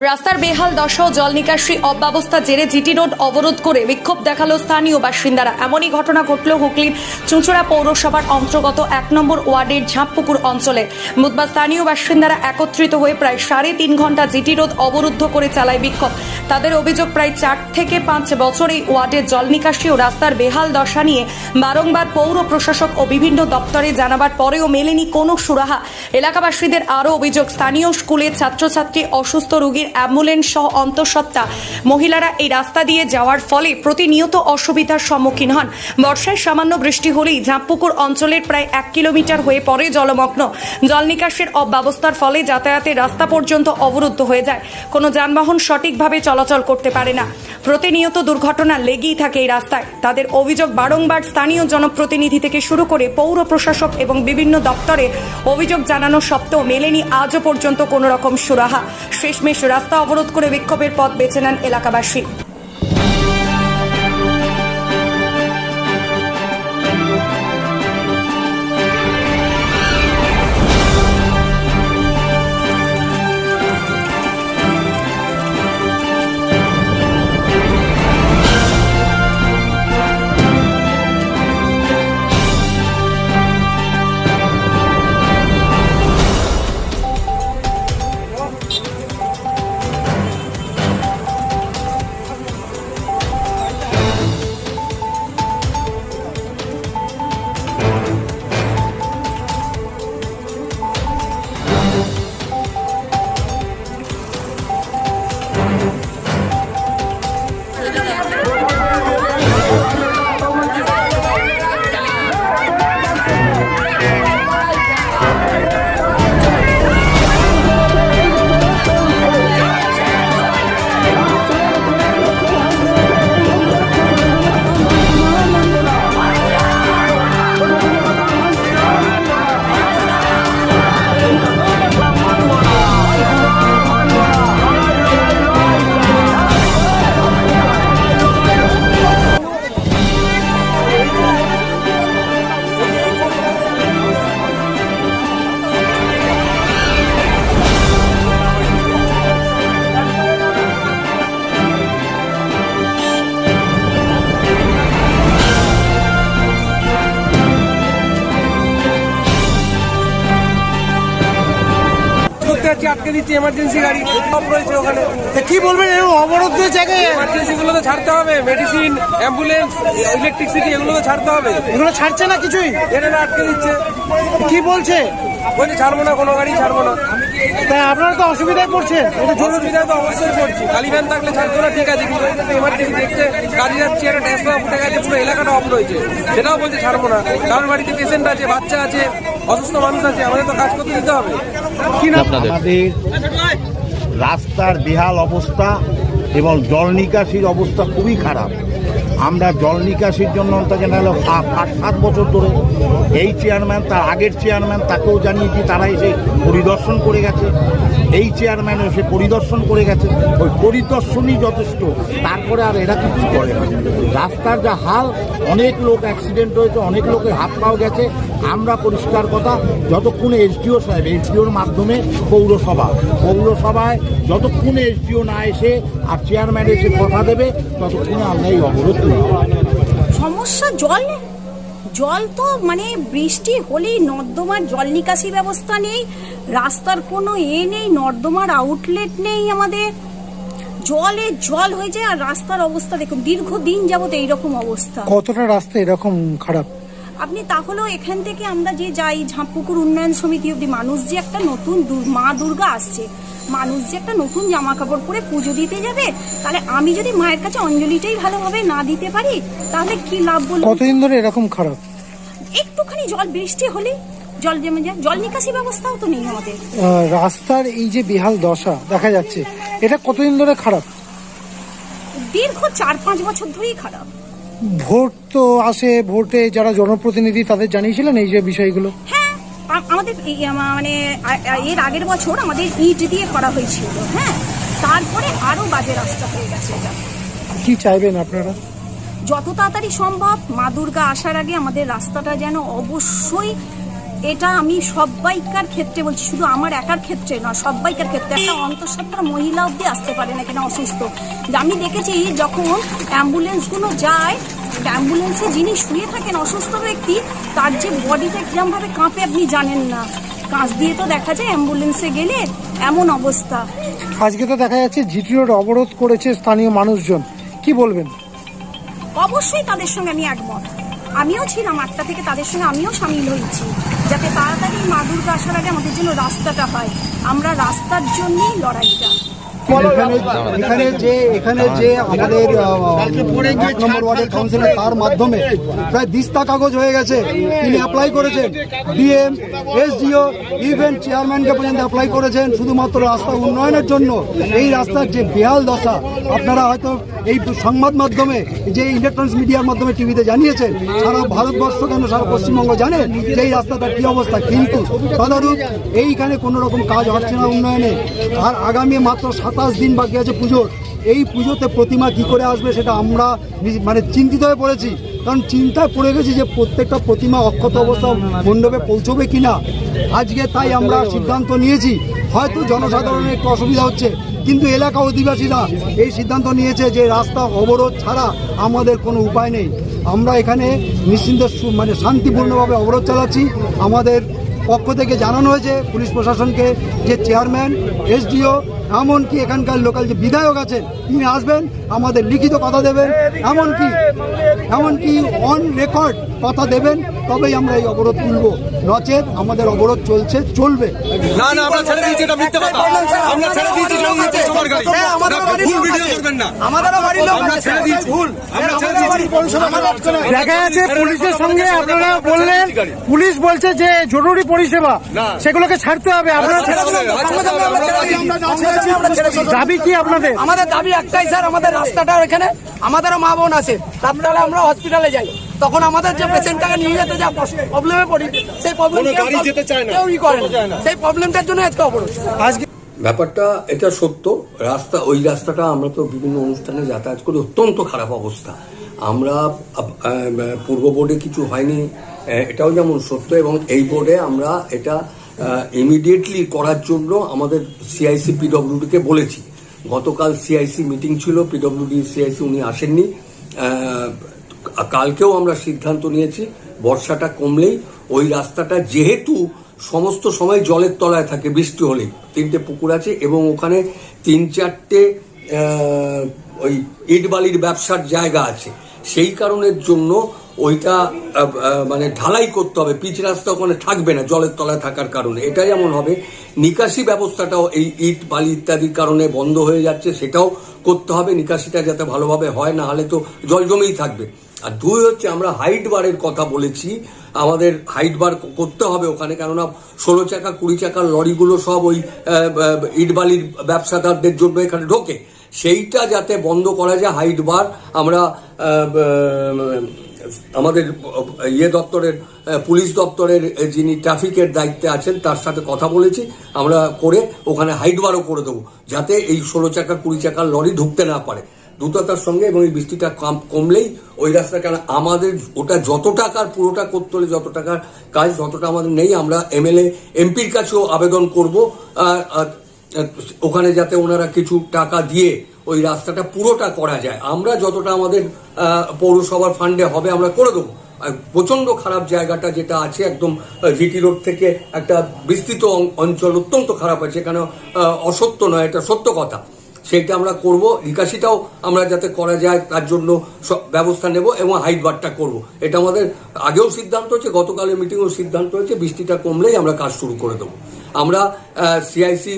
রাস্তার বেহাল দশা ও জল নিকাশি অব্যবস্থা জেরে জিটি রোড অবরোধ করে বিক্ষোভ দেখাল স্থানীয় বাসিন্দারা। এমনই ঘটনা ঘটল হুগলির চুঁচুড়া পৌরসভার অন্তর্গত এক নম্বর ওয়ার্ডের ঝাঁপপুকুর অঞ্চলে। বুধবার স্থানীয় বাসিন্দারা একত্রিত হয়ে প্রায় সাড়ে তিন ঘণ্টা জিটি রোড অবরুদ্ধ করে চালায় বিক্ষোভ। তাদের অভিযোগ প্রায় চার থেকে পাঁচ বছর এই ওয়ার্ডের জল নিকাশি ও রাস্তার বেহাল দশা নিয়ে বারংবার পৌর প্রশাসক ও বিভিন্ন দপ্তরে জানাবার পরেও মেলেনি কোনো সুরাহা। এলাকাবাসীদের আরও অভিযোগ, স্থানীয় স্কুলের ছাত্রছাত্রী, অসুস্থ রোগীর অ্যাম্বুলেন্স সহ অন্তঃসত্ত্বা মহিলারা এই রাস্তা দিয়ে যাওয়ার ফলে প্রতিনিয়ত অসুবিধার সম্মুখীন হন। বর্ষায় সামান্য বৃষ্টি হলেই ঝাঁপপুকুর অঞ্চলের প্রায় এক কিলোমিটার হয়ে পড়ে জলমগ্ন। জল নিকাশের অব্যবস্থার ফলে যাতায়াতের রাস্তা পর্যন্ত অবরুদ্ধ হয়ে যায়। কোনো যানবাহন সঠিকভাবে চলাচল করতে পারে না। প্রতিনিয়ত দুর্ঘটনা লেগেই থাকে এই রাস্তায়। তাদের অভিযোগ বারংবার স্থানীয় জনপ্রতিনিধি থেকে শুরু করে পৌর প্রশাসক এবং বিভিন্ন দপ্তরে অভিযোগ জানানো সত্ত্বেও মেলেনি আজও পর্যন্ত কোনো রকম সুরাহা। শেষমেশ রাস্তা অবরোধ করে বিক্ষোভের পথ বেছে নেন এলাকাবাসী। আটকে দিচ্ছি এমার্জেন্সি গাড়ি সব রয়েছে ওখানে। কি বলবেন? এরকম অবরুদ্ধ জায়গায় এমার্জেন্সি গুলো তো ছাড়তে হবে মেডিসিন অ্যাম্বুলেন্স ইলেকট্রিসিটি এগুলো তো ছাড়তে হবে। এগুলো ছাড়ছে না কিছুই? এটা না আটকে দিচ্ছে। কি বলছে? বলছি ছাড়বো না কোনো গাড়ি ছাড়বো না। তা আপনারা তো অসুবিধায় পড়ছেন। এটা জরুরি অসুবিধা তো অবশ্যই পড়ছি। খালি ভ্যান থাকলে ছাড়তো না ঠিক আছে কিন্তু এমার্জেন্সি দেখছে। গাড়ি যাচ্ছে একটা ট্রান্সফার ফুটে গেছে পুরো এলাকাটা অফ রয়েছে। সেটাও বলছে ছাড়বো না। কারোর বাড়িতে পেশেন্ট আছে বাচ্চা আছে অসুস্থ মানুষ আছে আমাদের তো কাজ করতে দিতে হবে। আমাদের রাস্তার বেহাল অবস্থা এবং জল নিকাশির অবস্থা খুবই খারাপ। আমরা জল নিকাশির জন্য সাত আট সাত বছর ধরে। এই চেয়ারম্যান তার আগের চেয়ারম্যান তাকেও জানিয়েছি, তারা এসে পরিদর্শন করে গেছে। এই চেয়ারম্যান এসে পরিদর্শন করে গেছে। ওই পরিদর্শনই যথেষ্ট। তারপরে আর এরা কিছু করে না। রাস্তার যা হাল, অনেক লোক অ্যাক্সিডেন্ট হয়েছে, অনেক লোকের হাত পাও গেছে। আমরা পরিষ্কার কথা, যতক্ষণ এসডিও সাহেব, এসডিওর মাধ্যমে পৌরসভা, পৌরসভায় যতক্ষণে এসডিও না এসে আর চেয়ারম্যান এসে কথা দেবে, ততক্ষণে আমরা এই অবরোধ সমস্যা জল জল তো মানে বৃষ্টি হলেই নর্দমার জল নিকাশি ব্যবস্থা নেই রাস্তার কোনো এ নেই নর্দমার আউটলেট নেই আমাদের। জলে জল হয়ে যায় আর রাস্তার অবস্থা দেখুন দীর্ঘদিন যাবত এইরকম অবস্থা। কতটা রাস্তা এরকম খারাপ? আপনি তাহলেও এখান থেকে আমরা যে যাই ঝাঁপুকুর উন্নয়ন সমিতি অব্দি মানুষ যে একটা নতুন মা দুর্গা আসছে মানুষ যে একটা নতুন জামা কাপড় পরে পুজো দিতে যাবে তাহলে আমি যদি মায়ের কাছে অঞ্জলিটাই ভালোভাবে না দিতে পারি তাহলে কি লাভ বলব কতদিন ধরে এরকম খারাপ? একটুখানি জল বৃষ্টি হলে জল জমে যায়। জল নিকাশি ব্যবস্থাও তো নেই আমাদের। রাস্তার এই যে বেহাল দশা দেখা যাচ্ছে এটা কতদিন ধরে খারাপ? দীর্ঘ চার পাঁচ বছর ধরেই খারাপ। ভোট তো আসে ভোটে যারা জনপ্রতিনিধি তাদের জানিয়েছিলেন এই যে বিষয়গুলো? হ্যাঁ আমাদের মানে এর আগের বছর আমাদের ইট দিয়ে করা হয়েছিল হ্যাঁ? তারপরে আরও বাজে রাস্তা হয়ে গেছে এটা। কি চাইবেন আপনারা? যত তাড়াতাড়ি সম্ভব মা দুর্গা আসার আগে আমাদের রাস্তাটা যেন অবশ্যই এটা আমি সবাইকার ক্ষেত্রে বলছি শুধু আমার একার ক্ষেত্রে না সবাইকার ক্ষেত্রে। একটা অন্তঃসত্ত্বা মহিলা অব্দি আসতে পারে না কেন অসুস্থ। যে আমি দেখেছি যখন অ্যাম্বুলেন্সগুলো যায় অ্যাম্বুলেন্সে যিনি শুয়ে থাকেন অসুস্থ ব্যক্তি তার যে বডিটা কিরমভাবে কাঁপে আপনি জানেন না। কাঁচ দিয়ে তো দেখা যায় অ্যাম্বুলেন্সে গেলে এমন অবস্থা। আজকে তো দেখা যাচ্ছে জিটি রোড অবরোধ করেছে স্থানীয় মানুষজন। কি বলবেন? অবশ্যই তাদের সঙ্গে আমি একমত। আমিও ছিলাম আটটা থেকে তাদের সঙ্গে আমিও সামিল হয়েছি। যাতে তাড়াতাড়ি মা দুর্গা আসার আগে আমাদের জন্য রাস্তাটা হয়। আমরা রাস্তার জন্যই লড়াইটা। এখানে যে এখানে যে আমাদের এক নম্বর ওয়ার্ডের কাউন্সিলর তার মাধ্যমে প্রায় দিস্তা কাগজ হয়ে গেছে। তিনি অ্যাপ্লাই করেছেন। ডিএম এসডিও ইভেন চেয়ারম্যানকে পর্যন্ত অ্যাপ্লাই করেছেন। শুধুমাত্র রাস্তা উন্নয়নের জন্য। এই রাস্তার যে বেহাল দশা, আপনারা হয়তো এই সংবাদ মাধ্যমে, যে ইলেকট্রনিক্স মিডিয়ার মাধ্যমে টিভিতে জানিয়েছেন, সারা ভারতবর্ষ কেন, সারা পশ্চিমবঙ্গ জানে যে এই রাস্তাটার কি অবস্থা। কিন্তু তদারূপ এইখানে কোনো রকম কাজ হচ্ছে না উন্নয়নে। আর আগামী মাত্র সাতাশ দিন বাকি আছে পুজোর। এই পুজোতে প্রতিমা কি করে আসবে সেটা আমরা মানে চিন্তিত হয়ে পড়েছি। কারণ চিন্তায় পড়ে গেছি যে প্রত্যেকটা প্রতিমা অক্ষত অবস্থা মণ্ডপে পৌঁছবে কি না আজকে তাই আমরা সিদ্ধান্ত নিয়েছি। হয়তো জনসাধারণের একটু অসুবিধা হচ্ছে, কিন্তু এলাকা অধিবাসীরা এই সিদ্ধান্ত নিয়েছে যে রাস্তা অবরোধ ছাড়া আমাদের কোনো উপায় নেই। আমরা এখানে নিশ্চিন্ত মানে শান্তিপূর্ণভাবে অবরোধ চালাচ্ছি। আমাদের পক্ষ থেকে জানানো হয়েছে পুলিশ প্রশাসনকে যে চেয়ারম্যান, এসডিও এমনকি এখানকার লোকাল যে বিধায়ক আছেন তিনি আসবেন আমাদের লিখিত কথা দেবেন এমনকি এমনকি অন রেকর্ড কথা দেবেন তবেই আমরা এই অবরোধ তুলব। নচেত আমাদের অবরোধ চলছে চলবে। না না আমরা ছেড়ে দিয়েছি এটা মিথ্যা কথা। আমরা ছেড়ে দিয়েছি জঙ্গি গাড়ি। আমাদের ভিডিও করবেন না। আমরা ছেড়ে দিয়েছি। ভুল। আমরা ছেড়ে দিয়েছি দেখা যাচ্ছে পুলিশের সঙ্গে আপনারা বললেন পুলিশ বলছে যে জরুরি পরিষেবা সেগুলোকে ছাড়তে হবে। আপনারা দাবি কি আপনাদের? আমাদের দাবি একটাই স্যার আমাদের রাস্তাটা এখানে আমাদেরও মা বোন আছে। রাত্রাবেলা আমরা হসপিটালে যাই। তখন আমাদের যে পেশেন্টটাকে নিয়ে যেতে যা প্রবলেমে পড়ি সেই প্রবলেম কেউ ই করে না। সেই প্রবলেমটার জন্য আজকে অবরোধ। আজকে ব্যাপারটা এটা সত্য। রাস্তা ওই রাস্তাটা আমরা তো বিভিন্ন অনুষ্ঠানে যাতায়াত করি। অত্যন্ত খারাপ অবস্থা। আমরা পূর্ব বোর্ডে কিছু হয়নি এটাও যেমন সত্য এবং এই বোর্ডে আমরা এটা ইমিডিয়েটলি করার জন্য আমাদের সিআইসি পিডব্লিউডিকে বলেছি। গতকাল সিআইসি মিটিং ছিল পিডব্লিউডি সিআইসি উনি আসেননি। কালকেও আমরা সিদ্ধান্ত নিয়েছি, বর্ষাটা কমলেই ওই রাস্তাটা যেহেতু সমস্ত সময় জলের তলায় থাকে, বৃষ্টি হলেই, তিনটে পুকুর আছে এবং ওখানে তিন চারটে ওই ইট বালির ব্যবসার জায়গা আছে। সেই কারণের জন্য ওইটা মানে ঢালাই করতে হবে। পিচ রাস্তা ওখানে থাকবে না জলের তলায় থাকার কারণে। এটা যেমন হবে। নিকাশি ব্যবস্থাটাও এই ইট বালি ইত্যাদির কারণে বন্ধ হয়ে যাচ্ছে সেটাও করতে হবে। নিকাশিটা যাতে ভালোভাবে হয় না হলে তো জল জমেই থাকবে। আর দুই হচ্ছে আমরা হাইট বারের কথা বলেছি। আমাদের হাইট বার করতে হবে ওখানে কেননা ষোলো চাকা কুড়ি চাকার লরিগুলো সব ওই আহ, ইটবালির ব্যবসাদারদের জন্য এখানে ঢোকে। সেইটা যাতে বন্ধ করা যায়, হাইট বার আমরা আমাদের ইয়ে দপ্তরের পুলিশ দপ্তরের যিনি ট্রাফিকের দায়িত্বে আছেন, তার সাথে কথা বলেছি। আমরা করে ওখানে হাইট বারও করে দেবো, যাতে এই ষোলো চাকা, কুড়ি চাকার লরি ঢুকতে না পারে। দ্রুততার সঙ্গে এবং এই বৃষ্টিটা কম- কমলেই ওই রাস্তা কেন আমাদের ওটা যত টাকার, পুরোটা করতে হলে যত টাকার কাজ যতটা আমাদের নেই। আমরা এমএলএ, এমপির কাছেও আবেদন করব ওখানে যাতে ওনারা কিছু টাকা দিয়ে ওই রাস্তাটা পুরোটা করা যায়। আমরা যতটা আমাদের পৌরসভার ফান্ডে হবে আমরা করে দেবো। আর প্রচণ্ড খারাপ জায়গাটা যেটা আছে, একদম জিটি রোড থেকে একটা বিস্তৃত অঞ্চল অত্যন্ত খারাপ আছে এখানে অসত্য নয়, এটা সত্য কথা। সেটা আমরা করব নিকাশিটাও আমরা যাতে করা যায়, তার জন্য ব্যবস্থা নেব এবং হাইট বারটা করব। এটা আমাদের আগেও সিদ্ধান্ত হচ্ছে গতকালের মিটিংয়েও সিদ্ধান্ত হয়েছে, বৃষ্টিটা কমলেই আমরা কাজ শুরু করে দেবো। আমরা সিআইসি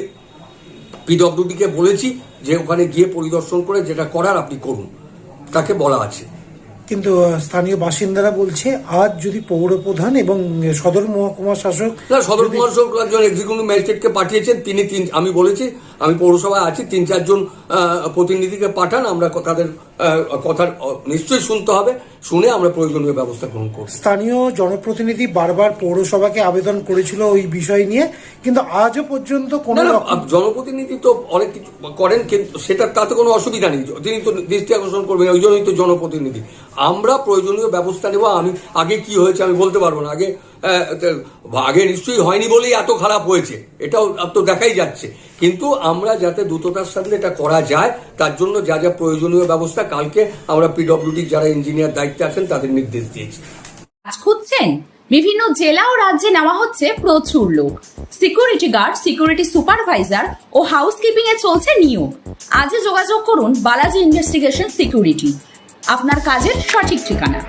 পিডব্লিউডিকে বলেছি যে ওখানে গিয়ে পরিদর্শন করে যেটা করার আপনি করুন। তাকে বলা আছে। কিন্তু স্থানীয় বাসিন্দারা বলছে আজ যদি পৌর প্রধান এবং সদর মহকুমা শাসক না সদর কুমার একজন এক্সিকিউটিভ ম্যাজিস্ট্রেটকে পাঠিয়েছেন তিনি তিন আমি বলেছি আমি পৌরসভায় আছি তিন চারজন প্রতিনিধিকে পাঠান আমরা তাদের আহ, কথা নিশ্চয়ই শুনতে হবে। শুনে আমরা প্রয়োজনীয় ব্যবস্থা গ্রহণ করব। স্থানীয় জনপ্রতিনিধি বারবার পৌরসভাকে আবেদন করেছিল ওই বিষয় নিয়ে কিন্তু আজও পর্যন্ত কোনো জনপ্রতিনিধি তো অনেক কিছু করেন কিন্তু সেটা তাতে কোনো অসুবিধা নেই। তিনি তো দৃষ্টি আকর্ষণ করবেন ওই জন্যই তো জনপ্রতিনিধি। আমরা প্রয়োজনীয় ব্যবস্থা নেব আমি আগে কি হয়েছে আমি বলতে পারব না। আগে আগে নিশ্চয়ই হয়নি বলেই এত খারাপ হয়েছে। এটাও তো দেখাই যাচ্ছে। কিন্তু আমরা যাতে দ্রুততার সাথে এটা করা যায়, তার জন্য যা যা প্রয়োজনীয় ব্যবস্থা কালকে আমরা পিডব্লিউডির যারা ইঞ্জিনিয়ার দায়িত্বে আছেন, তাদের নির্দেশ দিয়েছি। কাজ খুঁজছেন? বিভিন্ন জেলা ও রাজ্যে নেওয়া হচ্ছে প্রচুর লোক। সিকিউরিটি গার্ড সিকিউরিটি সুপারভাইজার ও হাউসকিপিং এ চলছে নিয়োগ। আজই যোগাযোগ করুন বালাজি ইনভেস্টিগেশন সিকিউরিটি আপনার কাজের সঠিক ঠিকানা।